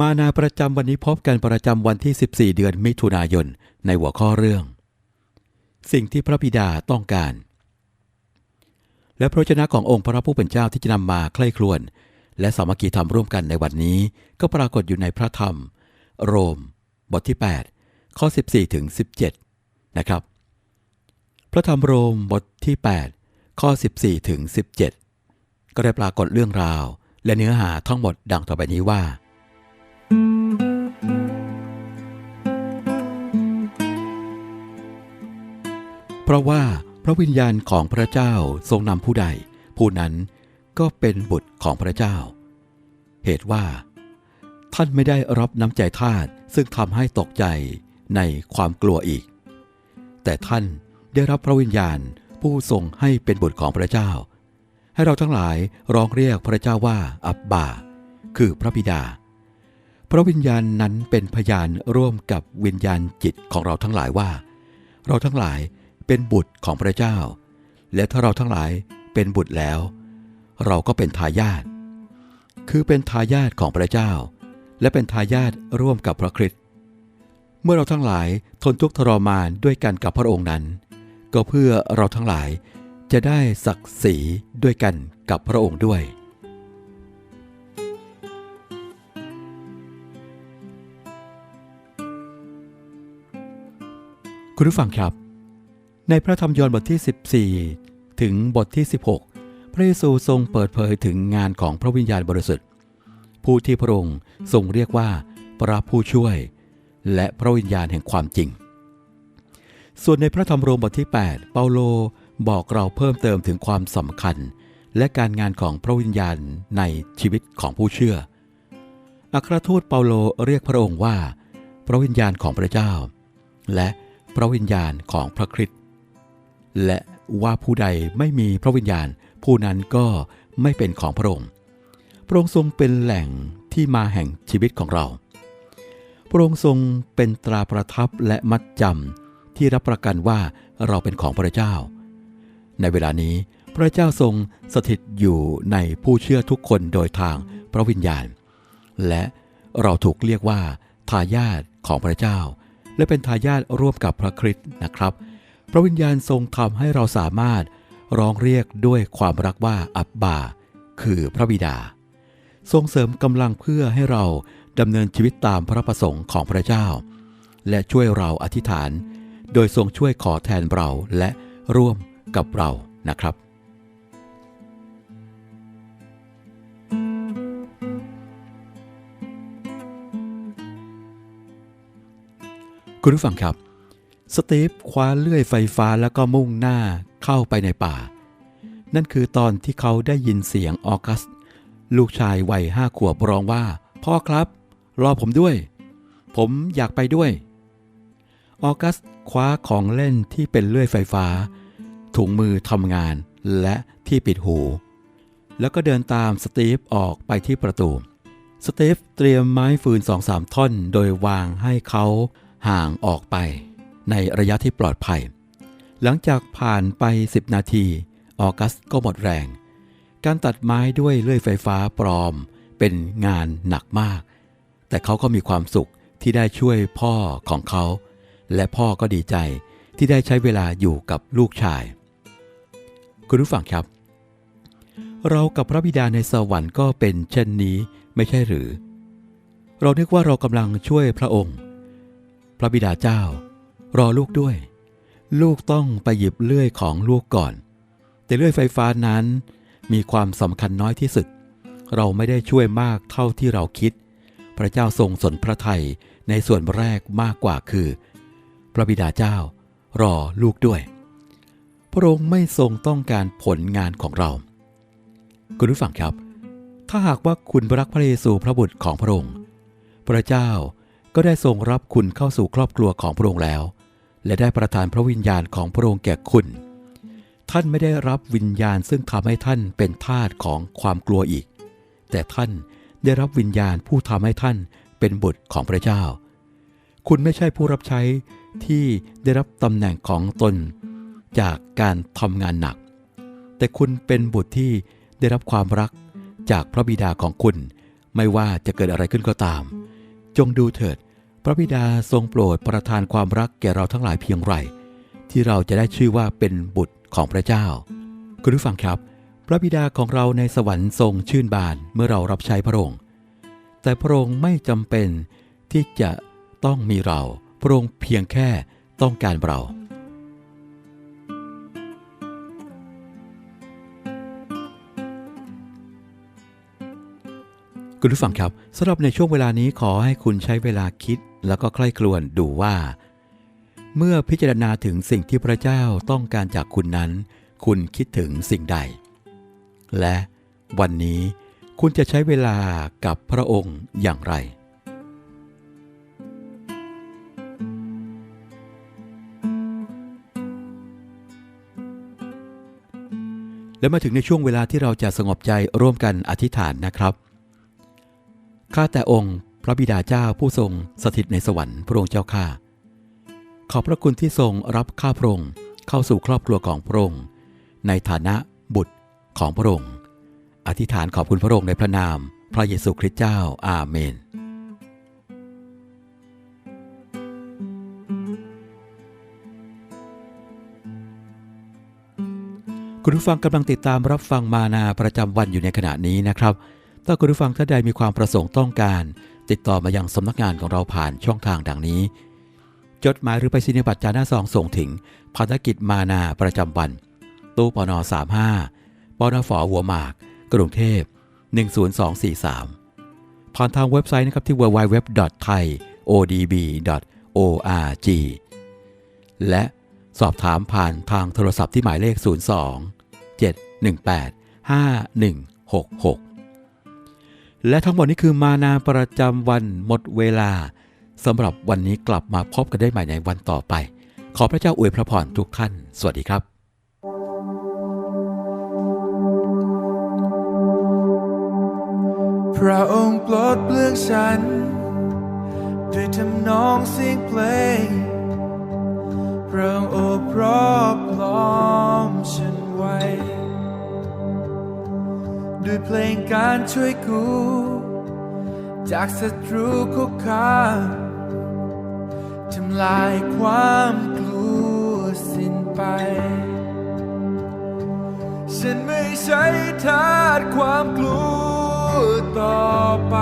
มานาประจำวันนี้พบกันประจำวันที่ 14 เดือนมิถุนายน ในหัวข้อเรื่อง สิ่งที่พระบิดาต้องการ และพระเจ้าขององค์พระผู้เป็นเจ้าที่จะนำมาใคร่ครวญและสามัคคีธรรมร่วมกันในวันนี้ ก็ปรากฏอยู่ในพระธรรม โรม บทที่ 8 ข้อ 14 ถึง 17 นะครับ พระธรรมโรมบทที่ 8 ข้อ 14 ถึง 17 ก็ได้ปรากฏเรื่องราว และเนื้อหาทั้งหมดดังต่อไปนี้ว่า ราะว่าพระวิญญาณของพระเจ้าทรงนำผู้ใด ผู้นั้นก็เป็นบุตรของพระเจ้า เหตุว่า ท่านไม่ได้รับน้ำใจทาสซึ่งทำให้ตกใจในความกลัวอีก แต่ท่านได้รับพระวิญญาณผู้ทรงให้เป็นบุตรของพระเจ้า ให้เราทั้งหลายร้องเรียกพระเจ้าว่าอับบา คือพระบิดา พระวิญญาณนั้นเป็นพยานร่วมกับวิญญาณจิตของเราทั้งหลายว่า เราทั้งหลาย เป็นบุตรของพระเจ้า และถ้าเราทั้งหลายเป็นบุตรแล้ว เราก็เป็นทายาทคือเป็นทายาทของพระเจ้า และเป็นทายาทร่วมกับพระคริสต์เมื่อเราทั้งหลายทนทุกข์ทรมานด้วยกันกับพระองค์นั้น ก็เพื่อเราทั้งหลายจะได้ศักดิ์ศรีด้วยกันกับพระองค์ด้วย คุณผู้ฟังครับ ในพระธรรมยอห์นบทที่ 14 ถึงบทที่ 16 พระเยซูทรงเปิดเผยถึงงานของพระวิญญาณบริสุทธิ์ ผู้ที่พระองค์ทรงเรียกว่าพระผู้ช่วย และพระวิญญาณแห่งความจริง ส่วนในพระธรรมโรมบทที่ 8 เปาโลบอกเราเพิ่มเติมถึงความสำคัญ และการงานของพระวิญญาณในชีวิตของผู้เชื่อ อัครทูตเปาโลเรียกพระองค์ว่า พระวิญญาณของพระเจ้า และพระวิญญาณของพระคริสต์ และว่าผู้ใดไม่มีพระวิญญาณ ผู้นั้นก็ไม่เป็นของพระองค์ พระองค์ทรงเป็นแหล่งที่มาแห่งชีวิตของเรา พระองค์ทรงเป็นตราประทับและมัดจำที่รับประกันว่าเราเป็นของพระเจ้า ในเวลานี้พระเจ้าทรงสถิตอยู่ในผู้เชื่อทุกคนโดยทางพระวิญญาณ และเราถูกเรียกว่าทายาทของพระเจ้า และเป็นทายาทร่วมกับพระคริสต์นะครับ พระวิญญาณทรงทำให้เราสามารถร้องเรียกด้วยความรักว่าอับบา คือพระบิดา ทรงเสริมกำลังเพื่อให้เราดำเนินชีวิตตามพระประสงค์ของพระเจ้า และช่วยเราอธิษฐาน โดยทรงช่วยขอแทนเราและร่วมกับเรานะครับคุณผู้ฟังครับ สตีฟคว้าเลื่อยไฟฟ้าแล้วก็มุ่งหน้าเข้าไปในป่า นั่นคือตอนที่เขาได้ยินเสียงออกัส ลูกชายวัยห้าขวบร้องว่า พ่อครับ รอผมด้วย ผมอยากไปด้วย ออกัสคว้าของเล่นที่เป็นเลื่อยไฟฟ้า ถุงมือทำงานและที่ปิดหู แล้วก็เดินตามสตีฟออกไปที่ประตู สตีฟเตรียมไม้ฟืนสองสามท่อน โดยวางให้เขาห่างออกไป ในระยะที่ปลอดภัย หลังจากผ่านไป 10 นาที ออกัสก็หมดแรง การตัดไม้ด้วยเลื่อยไฟฟ้าปลอม เป็นงานหนักมาก แต่เขาก็มีความสุขที่ได้ช่วยพ่อของเขา และพ่อก็ดีใจที่ได้ใช้เวลาอยู่กับลูกชาย คุณผู้ฟังครับ เรากับพระบิดาในสวรรค์ก็เป็นเช่นนี้ไม่ใช่หรือ เรานึกว่าเรากำลังช่วยพระองค์ พระบิดาเจ้า รอลูกด้วย ลูกต้องไปหยิบเลื่อยของลูกก่อน แต่เลื่อยไฟฟ้านั้นมีความสำคัญน้อยที่สุด เราไม่ได้ช่วยมากเท่าที่เราคิด พระเจ้าทรงสนพระทัยในส่วนแรกมากกว่าคือ พระบิดาเจ้ารอลูกด้วย พระองค์ไม่ทรงต้องการผลงานของเรา คุณผู้ฟังครับ ถ้าหากว่าคุณรักพระเยซูพระบุตรของพระองค์ พระเจ้าก็ได้ทรงรับคุณเข้าสู่ครอบครัวของพระองค์แล้ว และได้ประทานพระวิญญาณของพระองค์แก่คุณ ท่านไม่ได้รับวิญญาณซึ่งทำให้ท่านเป็นทาสของความกลัวอีก แต่ท่านได้รับวิญญาณผู้ทำให้ท่านเป็นบุตรของพระเจ้า คุณไม่ใช่ผู้รับใช้ที่ได้รับตำแหน่งของตนจากการทำงานหนัก แต่คุณเป็นบุตรที่ได้รับความรักจากพระบิดาของคุณ ไม่ว่าจะเกิดอะไรขึ้นก็ตาม จงดูเถิด พระบิดาทรงโปรดประทานความรักแก่เราทั้งหลายเพียงไรที่เราจะได้ชื่อว่าเป็นบุตรของพระเจ้า คุณผู้ฟังครับ พระบิดาของเราในสวรรค์ทรงชื่นบานเมื่อเรารับใช้พระองค์ แต่พระองค์ไม่จำเป็นที่จะต้องมีเรา พระองค์เพียงแค่ต้องการเราคุณผู้ฟังครับสำหรับในช่วงเวลานี้ขอให้คุณใช้เวลาคิด แล้วก็ใคร่ครวญดูว่า เมื่อพิจารณาถึงสิ่งที่พระเจ้าต้องการจากคุณนั้น คุณคิดถึงสิ่งใด และวันนี้คุณจะใช้เวลากับพระองค์อย่างไร และมาถึงในช่วงเวลาที่เราจะสงบใจร่วมกันอธิษฐานนะครับ ข้าแต่องค์ พระบิดาเจ้าผู้ทรงสถิตในสวรรค์พระองค์เจ้าข้าขอบพระคุณที่ทรงรับข้าพระองค์เข้าสู่ครอบครัวของพระองค์ในฐานะบุตรของพระองค์ อธิษฐานขอบคุณพระองค์ในพระนาม พระเยซูคริสต์เจ้าอาเมน คุณผู้ฟังกำลังติดตามรับฟังมานาประจำวันอยู่ในขณะนี้นะครับ ถ้าคุณผู้ฟังท่านใดมีความประสงค์ต้องการ ติดต่อมายังสำนักงานของเราผ่านช่องทางดังนี้ จดหมายหรือไปสินิบัตรจาหน้าซองส่งถึงภารกิจมานาประจำวัน ตู้ปน35ปนฝหัวหมาก กรุงเทพ 10243 ผ่านทางเว็บไซต์นะครับที่ www.thaiodb.org และสอบถามผ่านทางโทรศัพท์ที่หมายเลข 02 718 5166 และทั้งหมดนี้คือมานาประจำวันหมดเวลาสำหรับวันนี้กลับมาพบกันได้ใหม่ในวันต่อไป ขอพระเจ้าอวยพระพรทุกท่าน สวัสดีครับพระองค์โปรดเปลื้องฉัน ด้วยทำนองเสียงเพลงพระองค์โอบรอบล้อมฉันไว้ ด้วยเพลงการช่วยกูจากศัตรูคุกคามทำลายความกลัวสิ้นไป ฉันไม่ใช่ทาสความกลัวต่อไป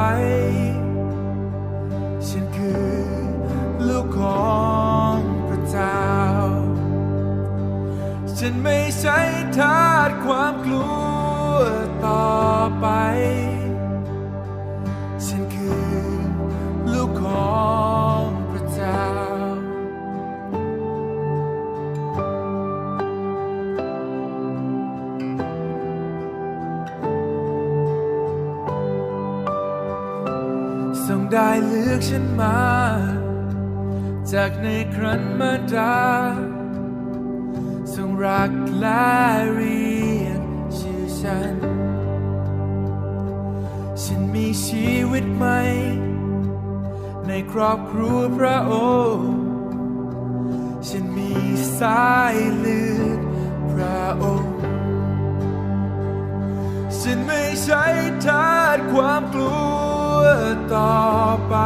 ฉันคือลูกของพระเจ้า ฉันไม่ใช่ทาสความกลัว ต่อไป ฉันคือลูกของพระเจ้า ทรงได้เลือกฉันมา จากในครันมาดาทรงรักและรี ฉัน ฉันมีชีวิตใหม่ ในครอบครัวพระองค์ ฉันมีสายเลือดพระองค์ ฉันไม่ใช่ทาสความกลัวต่อไป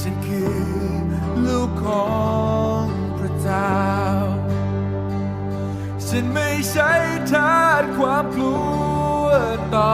ฉันคือลูกของพระเจ้าฉันไม่ใช่ ความกลัวต่อ